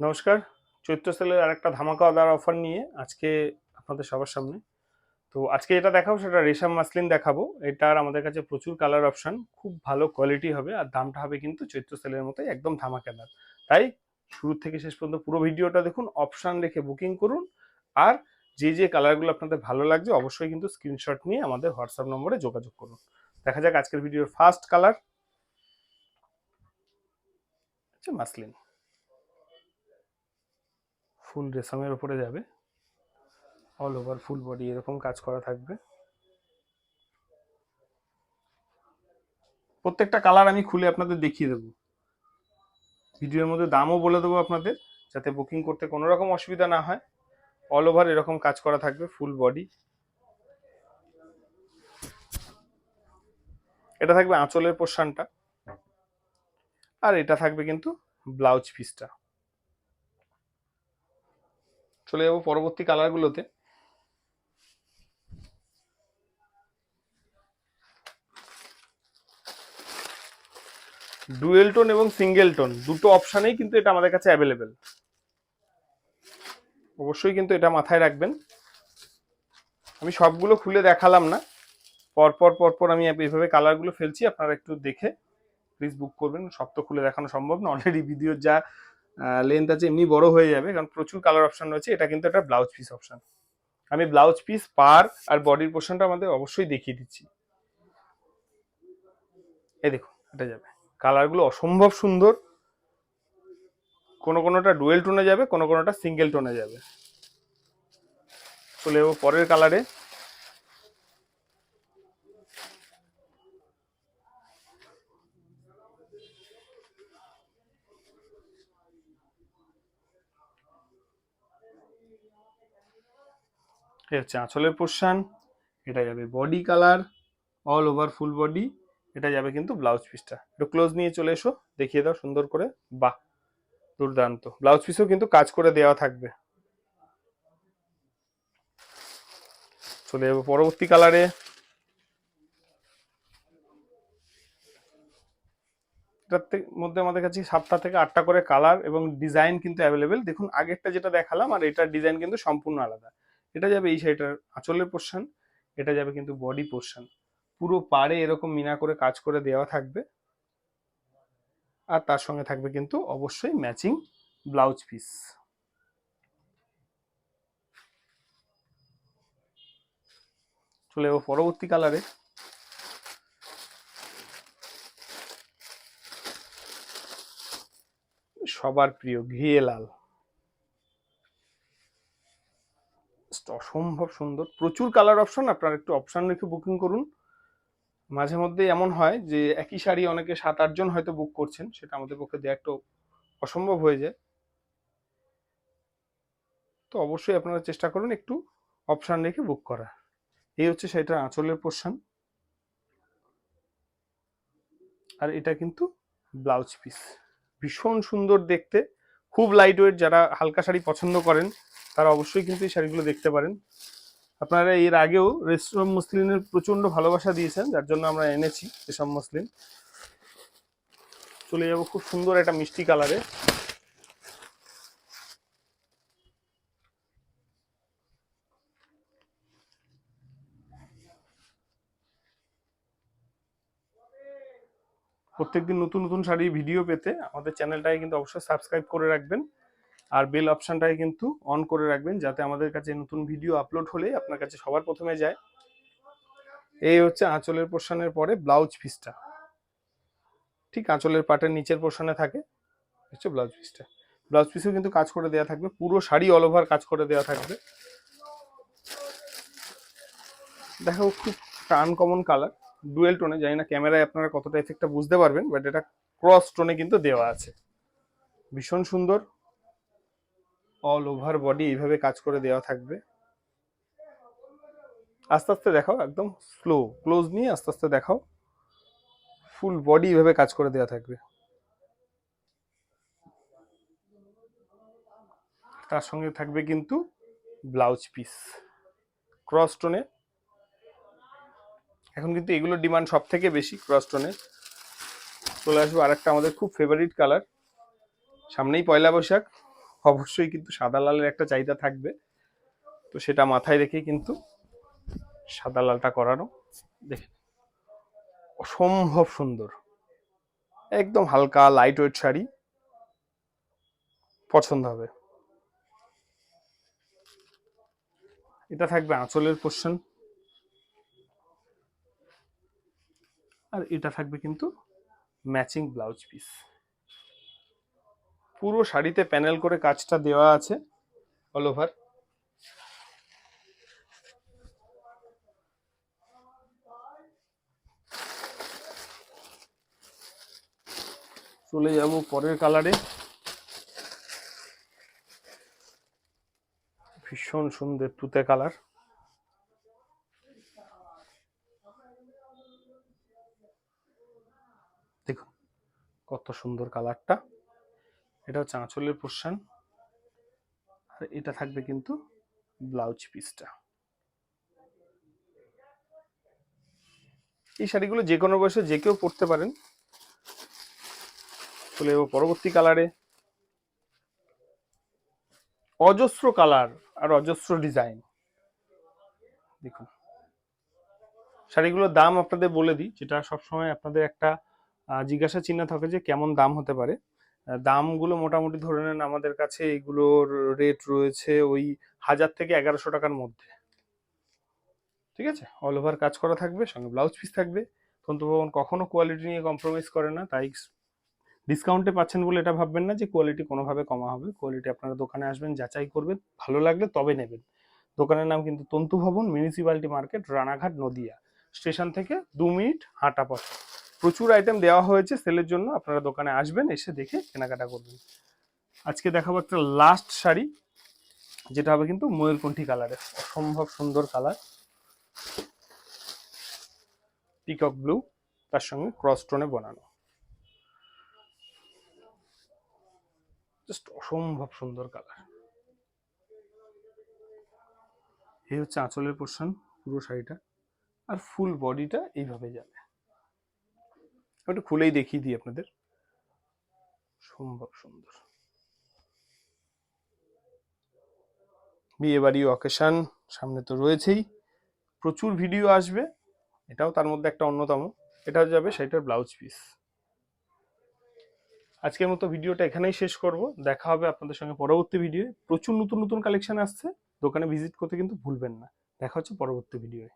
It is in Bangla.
নমস্কার। চৈত্র সেলের আরেকটা ধামাকাদার অফার নিয়ে আজকে আপনাদের সবার সামনে। তো আজকে এটা দেখাবো সেটা রেশম মাসলিন দেখাবো। এটার আমাদের কাছে প্রচুর কালার অপশন খুব ভালো কোয়ালিটি হবে আর দামটা হবে কিন্তু চৈত্র সেলের মতোই একদম ধামাকাদার তাই শুরু থেকে শেষ পর্যন্ত পুরো ভিডিওটা দেখুন অপশান রেখে বুকিং করুন আর যে যে কালারগুলো আপনাদের ভালো লাগছে অবশ্যই কিন্তু স্ক্রিনশট নিয়ে আমাদের হোয়াটসঅ্যাপ নম্বরে যোগাযোগ করুন। দেখা যাক আজকের ভিডিওর ফার্স্ট কালার মাসলিন। ফুল রেশমের ওপরে যাবে। অল ওভার ফুল বডি এরকম কাজ করা থাকবে। প্রত্যেকটা কালার আমি খুলে আপনাদের দেখিয়ে দেবো। ভিডিওর মধ্যে দামও বলে দেবো আপনাদের, যাতে বুকিং করতে কোনো রকম অসুবিধা না হয়। অল ওভার এরকম কাজ করা থাকবে ফুল বডি এটা থাকবে আঁচলের পোর্শনটা আর এটা থাকবে কিন্তু ব্লাউজ পিসটা চলে যাব পরবর্তী কালারগুলোতে ডুয়েল টোন এবং সিঙ্গেল টোন দুটো অপশানেই কিন্তু এটা আমাদের কাছে অ্যাভেলেবেল অবশ্যই কিন্তু এটা মাথায় রাখবেন। আমি সবগুলো খুলে দেখালাম না। পরপর পরপর আমি এইভাবে কালারগুলো ফেলছি, আপনারা একটু দেখে প্লিজ বুক করবেন। সব তো খুলে দেখানো সম্ভব না অলরেডি ভিডিওর যা লেন্থ আছে, এমনি বড় হয়ে যাবে, কারণ প্রচুর কালার অপশন রয়েছে, এটা কিন্তু একটা ব্লাউজ পিস অপশন আমি ব্লাউজ পিস পার আর বডির পোর্শনটা আমাদের অবশ্যই দেখিয়ে দিচ্ছি। এই দেখুন, এটা যাবে। কালারগুলো অসম্ভব সুন্দর। কোনো কোনোটা ডুয়েল টোনে যাবে, কোনো কোনোটা সিঙ্গেল টোনে যাবে। চলে যাব পরের কালারে এই হচ্ছে আঁচলের পোর্শন এটা যাবে body colour all over full body এটা যাবে কিন্তু ব্লাউজ পিসটা একটু ক্লোজ নিয়ে চলে এসো, দেখিয়ে দাও সুন্দর করে। বাহ, দুর্দান্ত। ব্লাউজ পিসও কিন্তু কাজ করে দেওয়া থাকবে। চলে যাব পরবর্তী কালারে মধ্যে আমাদের কাছে সাতটা থেকে আটটা করে কালার এবং ডিজাইন কিন্তু অ্যাভেলেবেল। দেখুন, আগেরটা যেটা দেখালাম আর এটার ডিজাইন কিন্তু সম্পূর্ণ আলাদা। এটা যাবে এই সাইডটার আঁচলের পোর্শন এটা যাবে কিন্তু বডি পোর্শন পুরো পাড়ে এরকম মিনা করে কাজ করে দেওয়া থাকবে। আর তার সঙ্গে থাকবে কিন্তু অবশ্যই ম্যাচিং ব্লাউজ পিস চলে পরবর্তী কালারে সবার প্রিয় ঘিয়ে লাল অসম্ভব সুন্দর। প্রচুর কালার অপশন আপনারা একটু অপশন রেখে বুকিং করুন। মাঝে মধ্যে এমন হয় যে, একই শাড়ি অনেকে সাত আটজন হয়তো বুক করছেন, সেটা আমাদের পক্ষে দেওয়া একটু অসম্ভব হয়ে যায়। তো অবশ্যই আপনারা চেষ্টা করুন একটু অপশন রেখে বুক করা। এই হচ্ছে সেটা আঁচলের পোর্শন আর এটা কিন্তু ব্লাউজ পিস ভীষণ সুন্দর দেখতে। খুব লাইট ওয়েট যারা হালকা শাড়ি পছন্দ করেন, তারা অবশ্যই কিন্তু এই শাড়িগুলো দেখতে পারেন। আপনারা এর আগেও রেশম মুসলিনের প্রচণ্ড ভালোবাসা দিয়েছেন, যার জন্য আমরা এনেছি রেশম মুসলিন চলে যাব খুব সুন্দর একটা মিষ্টি কালারে প্রত্যেকদিন নতুন নতুন শাড়ি ভিডিও পেতে আমাদের চ্যানেলটাকে কিন্তু অবশ্যই সাবস্ক্রাইব করে রাখবেন। আর বেল অপশনটাকে কিন্তু অন করে রাখবেন যাতে আমাদের কাছে নতুন ভিডিও আপলোড হলে আপনার কাছে সবার প্রথমে যায়। এই হচ্ছে আঁচলের পোর্শনের পরে ব্লাউজ পিসটা ঠিক আঁচলের পাটের নিচের পোর্শনে থাকে। হচ্ছে ব্লাউজ পিসটা ব্লাউজ পিসেও কিন্তু কাজ করে দেওয়া থাকবে। পুরো শাড়ি অল ওভার কাজ করে দেওয়া থাকবে। দেখো খুব টান কমন কালার ডুয়েল টোনে, জানি না ক্যামেরায় আপনারা কতটা এফেক্টটা বুঝতে পারবেন বাট এটা ক্রস টোনে কিন্তু দেওয়া আছে। ভীষণ সুন্দর অল ওভার বডি এইভাবে কাজ করে দেওয়া থাকবে। আস্তে আস্তে দেখাও, একদম স্লো ক্লোজ নিয়ে আস্তে আস্তে দেখাও। ফুল বডি এইভাবে কাজ করে দেওয়া থাকবে। তার সঙ্গে থাকবে কিন্তু ব্লাউজ পিস ক্রস টোনে এখন কিন্তু এগুলোর ডিমান্ড সব থেকে বেশি ক্রস টোনে চলে আসব আর একটা আমাদের খুব ফেভারিট কালার সামনেই পয়লা বৈশাখ, অবশ্যই কিন্তু সাদা লালের একটা চাহিদা থাকবে। তো সেটা মাথায় রেখে কিন্তু সাদা লালটা করানো। দেখে অসম্ভব সুন্দর। একদম হালকা লাইট ওয়েট শাড়ি। পছন্দ হবে। এটা থাকবে আঁচলের পোর্শন আর এটা থাকবে কিন্তু ম্যাচিং ব্লাউজ পিস পুরো শাড়িতে প্যানেল করে কাজটা দেওয়া আছে অল ওভার চলে যাব পরের কালারে ভীষণ সুন্দর তুতে কালার দেখুন কত সুন্দর কালারটা। এটা হচ্ছে আঁচলের পোর্শন আর এটা থাকবে কিন্তু ব্লাউজ পিসটা। এই শাড়িগুলো যে কোনো বয়সে যে কেউ পরতে পারেন। চলে যাব পরবর্তী কালারে। অজস্র কালার আর অজস্র ডিজাইন। দেখুন। শাড়িগুলোর দাম আপনাদের বলে দিই, যেটা সবসময় আপনাদের একটা জিজ্ঞাসা চিহ্ন থাকে যে কেমন দাম হতে পারে। দামগুলো মোটামুটি ধরে নেন আমাদের কাছে এগুলোর রেট রয়েছে ওই হাজার থেকে এগারোশো টাকার মধ্যে। ঠিক আছে? অল ওভার কাজ করা থাকবে, সঙ্গে ব্লাউজ পিস থাকবে। তন্তুভবন কখনো কোয়ালিটি নিয়ে কম্প্রোমাইজ করে না, তাই ডিসকাউন্টে পাচ্ছেন বলে এটা ভাববেন না যে কোয়ালিটি কোনোভাবে কমা হবে। কোয়ালিটি আপনারা দোকানে আসবেন, যাচাই করবেন, ভালো লাগলে তবে নেবেন। দোকানের নাম কিন্তু Tantu Bhavan municipality market, Ranaghat, Nadia. Station থেকে দু মিনিট হাঁটা পথ। প্রচুর আইটেম দেওয়া হয়েছে সেলের জন্য। আপনারা দোকানে আসবেন, এসে দেখে কেনাকাটা করবেন। আজকে দেখাবো একটা লাস্ট শাড়ি, যেটা হবে কিন্তু ময়ূরকণ্ঠী কালারের অসম্ভব সুন্দর কালার পিকক ব্লু তার সঙ্গে ক্রস টোনে বানানো। জাস্ট অসম্ভব সুন্দর কালার এই হচ্ছে আঁচলের পোর্শন পুরো শাড়িটা। আর ফুল বডিটা এইভাবে যাবে। একটু খুলেই দেখিয়ে দিই আপনাদের। সম্ভব সুন্দর। বিয়ে বাড়ি অকেশন সামনে তো রয়েছেই। প্রচুর ভিডিও আসবে, এটাও তার মধ্যে একটা অন্যতম। এটা যাবে সেটার ব্লাউজ পিস আজকের মতো ভিডিওটা এখানেই শেষ করব। দেখা হবে আপনাদের সঙ্গে পরবর্তী ভিডিও প্রচুর নতুন নতুন কালেকশন আসছে। দোকানে ভিজিট করতে কিন্তু ভুলবেন না। দেখা হচ্ছে পরবর্তী ভিডিওয়ে